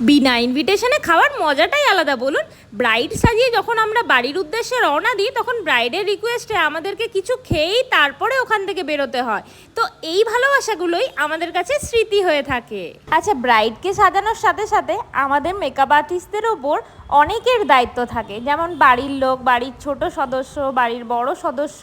বিনা ইনভিটেশনে খাওয়ার মজাটাই আলাদা, বলুন। ব্রাইড সাজিয়ে যখন আমরা বাড়ির উদ্দেশ্যে রওনা দিই, তখন ব্রাইডের রিকোয়েস্টে আমাদেরকে কিছু খেয়েই তারপরে ওখান থেকে বেরোতে হয়। তো এই ভালোবাসাগুলোই আমাদের কাছে স্মৃতি হয়ে থাকে। আচ্ছা ব্রাইডকে সাজানোর সাথে সাথে আমাদের মেকআপ আর্টিস্টদের ওপর অনেকের দায়িত্ব থাকে। যেমন বাড়ির লোক, বাড়ির ছোট সদস্য, বাড়ির বড় সদস্য।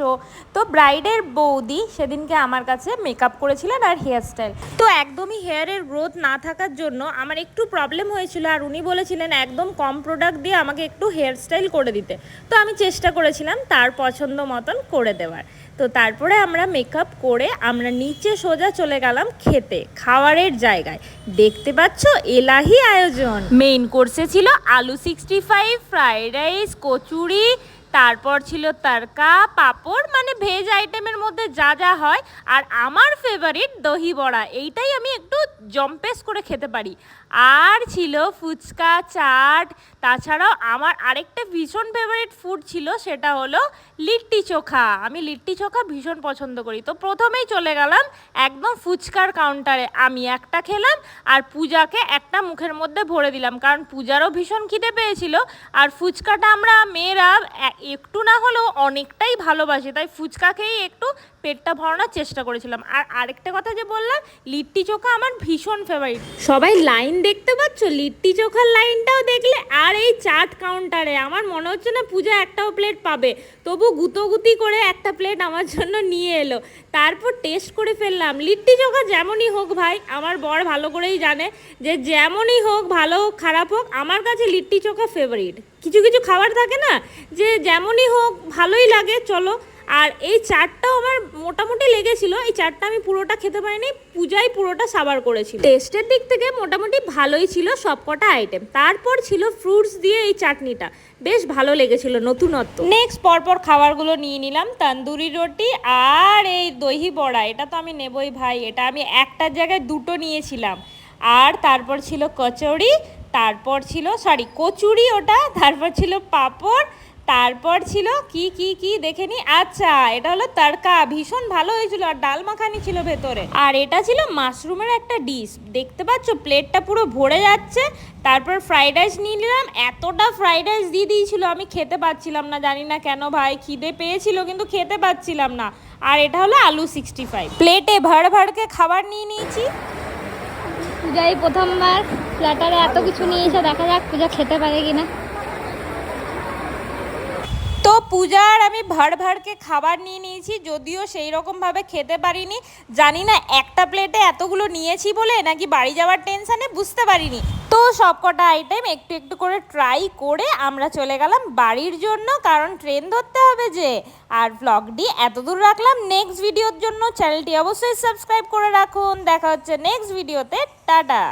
তো ব্রাইডের বৌদি সেদিনকে আমার কাছে মেকআপ করেছিলেন আর হেয়ার স্টাইল তো একদমই হেয়ারের গ্রোথ না থাকার জন্য আমার একটু প্রবলেম হয়েছিল আর উনি বলেছিলেন, একদম কম প্রোডাক্ট দিয়ে আমাকে একটু হেয়ার স্টাইল করে দিতে। তো আমি চেষ্টা করেছিলাম তার পছন্দ মতন করে দেওয়ার। তো তারপরে আমরা মেকআপ করে আমরা নিচে সোজা চলে গেলাম খেতে, খাওয়ারের জায়গায়। দেখতে পাচ্ছ এলাহি আয়োজন। মেইন কোর্সে ছিল আলু সিক্সটি ফাইভ ফ্রাইড রাইস কচুরি, তারপর ছিল তরকা পাঁপড় মানে ভেজ আইটেমের মধ্যে যা যা হয়, আর আমার ফেভারিট দহি বড়া, এইটাই আমি একটু জম্পেস করে খেতে পারি। আর ছিল ফুচকা, চাট, তাছাড়াও আমার আরেকটা ভীষণ ফেভারিট ফুড ছিল, সেটা হলো লিট্টি চোখা। আমি লিট্টি চোখা ভীষণ পছন্দ করি। তো প্রথমেই চলে গেলাম একদম ফুচকার কাউন্টারে আমি একটা খেলাম, আর পূজাকে একটা মুখের মধ্যে ভরে দিলাম, কারণ পূজারও ভীষণ খিদে পেয়েছিল। আর ফুচকাটা আমরা মেয়েরা একটু না হলেও অনেকটাই ভালোবাসি, তাই ফুচকা খেয়েই একটু পেটটা ভরানোর চেষ্টা করেছিলাম। আর আরেকটা কথা যে বললাম, লিট্টি চোখা আমার ভীষণ ফেভারিট সবাই লাইন দেখতে পাচ্ছ? লিট্টি চোখার লাইনটাও দেখলে আর এই চাট কাউন্টারে আমার মনে হচ্ছে না পূজা একটাও প্লেট পাবে। তবু গুতোগুতি করে একটা প্লেট আমার জন্য নিয়ে এলো। তারপর টেস্ট করে ফেললাম। লিট্টি চোখা যেমনই হোক ভাই, আমার বর ভালো করেই জানে যে যেমনই হোক, ভালো হোক, খারাপ হোক, আমার কাছে লিট্টি চোখা ফেভারিট কিছু কিছু খাবার থাকে না যে যেমনই হোক, ভালোই লাগে, চলো। আর এই চাটটাও আমার মোটামুটি লেগেছিল। এই চাটটা আমি পুরোটা খেতে পারিনি, পূজাই পুরোটা সাবার করেছিল। টেস্টের দিক থেকে মোটামুটি ভালোই ছিল সবকটা আইটেম তারপর ছিল ফ্রুটস দিয়ে এই চাটনিটা। বেশ ভালো লেগেছিল নতুনত্ব। নেক্সট পরপর খাবারগুলো নিয়ে নিলাম, তন্দুরি রুটি আর এই দহি বড়া। এটা তো আমি নেবই ভাই, এটা আমি একটার জায়গায় দুটো নিয়েছিলাম। আর তারপর ছিল কচুরি, তারপর ছিল সরি কচুরি ওটা, তারপর ছিল পাঁপড় তারপর ছিল কি কি কি দেখে নি? আচ্ছা এটা হলো তড়কা। ভীষণ ভালো হয়েছিল আর ডাল মাখানি ছিল ভেতরে। আর এটা ছিল মাশরুমের একটা ডিশ। দেখতে পাচ্ছ, প্লেটটা পুরো ভরে যাচ্ছে। তারপর ফ্রাইড রাইস নিয়ে নিলাম। এতটা ফ্রাইড রাইস দিয়ে দিয়েছিল, আমি খেতে পাচ্ছিলাম না। জানি না কেন ভাই, খিদে পেয়েছিল, কিন্তু খেতে পাচ্ছিলাম না। আর এটা হলো আলু সিক্সটি ফাইভ প্লেটে ভাড় ভাড়কে খাবার নিয়ে নিয়েছি। পূজাই প্রথমবার প্ল্যাটারে এত কিছু নিয়ে এসে দেখা যাক পূজা খেতে পারে কিনা। পূজার আমি ভাড় ভাড়কে খাবার নিয়ে নিয়েছি, যদিও সেই রকমভাবে খেতে পারিনি। জানি না একটা প্লেটে এতগুলো নিয়েছি বলে নাকি বাড়ি যাওয়ার টেনশানে বুঝতে পারিনি। তো সবকটা আইটেম একটু একটু করে ট্রাই করে আমরা চলে গেলাম বাড়ির জন্য, কারণ ট্রেন ধরতে হবে যে। আর ব্লগটি এতদূর রাখলাম নেক্সট ভিডিওর জন্য চ্যানেলটি অবশ্যই সাবস্ক্রাইব করে রাখুন। দেখা হচ্ছে নেক্সট ভিডিওতে টাটা।